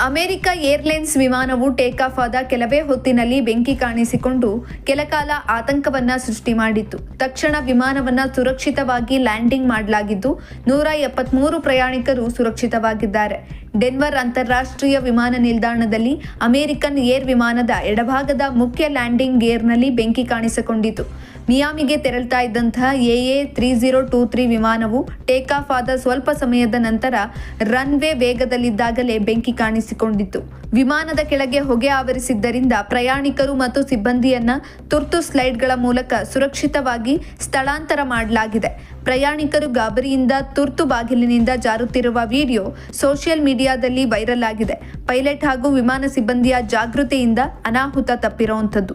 America airlines ವಿಮಾನವು take off ಆದ ಕೆಲವೇ ಹೊತ್ತಿನಲ್ಲಿ ಬೆಂಕಿ ಕಾಣಿಸಿಕೊಂಡು ಕೆಲಕಾಲ ಆತಂಕವನ್ನ ಸೃಷ್ಟಿ ಮಾಡಿತ್ತು. ತಕ್ಷಣ ವಿಮಾನವನ್ನ ಸುರಕ್ಷಿತವಾಗಿ ಲ್ಯಾಂಡಿಂಗ್ ಮಾಡಲಾಗಿದ್ದು, ನೂರ ಎಪ್ಪತ್ಮೂರು ಪ್ರಯಾಣಿಕರು ಸುರಕ್ಷಿತವಾಗಿದ್ದಾರೆ. ಡೆನ್ವರ್ ಅಂತಾರಾಷ್ಟ್ರೀಯ ವಿಮಾನ ನಿಲ್ದಾಣದಲ್ಲಿ ಅಮೆರಿಕನ್ ಏರ್ ವಿಮಾನದ ಎಡಭಾಗದ ಮುಖ್ಯ ಲ್ಯಾಂಡಿಂಗ್ ಗೇರ್ನಲ್ಲಿ ಬೆಂಕಿ ಕಾಣಿಸಿಕೊಂಡಿತು ಮಿಯಾಮಿಗೆ ತೆರಳ್ತಾ ಇದ್ದಂತಹ A A three zero two three ವಿಮಾನವು ಟೇಕ್ ಆಫ್ ಆದ ಸ್ವಲ್ಪ ಸಮಯದ ನಂತರ ರನ್ವೇ ವೇಗದಲ್ಲಿದ್ದಾಗಲೇ ಬೆಂಕಿ ಕಾಣಿಸಿಕೊಂಡಿತ್ತು. ವಿಮಾನದ ಕೆಳಗೆ ಹೊಗೆ ಆವರಿಸಿದ್ದರಿಂದ ಪ್ರಯಾಣಿಕರು ಮತ್ತು ಸಿಬ್ಬಂದಿಯನ್ನ ತುರ್ತು ಸ್ಲೈಡ್ಗಳ ಮೂಲಕ ಸುರಕ್ಷಿತವಾಗಿ ಸ್ಥಳಾಂತರ ಮಾಡಲಾಗಿದೆ. ಪ್ರಯಾಣಿಕರು ಗಾಬರಿಯಿಂದ ತುರ್ತು ಬಾಗಿಲಿನಿಂದ ಜಾರುತ್ತಿರುವ ವಿಡಿಯೋ ಸೋಷಿಯಲ್ ಮೀಡಿಯಾದಲ್ಲಿ ವೈರಲ್ ಆಗಿದೆ. ಪೈಲಟ್ ಹಾಗೂ ವಿಮಾನ ಸಿಬ್ಬಂದಿಯ ಜಾಗೃತಿಯಿಂದ ಅನಾಹುತ ತಪ್ಪಿರುವಂಥದ್ದು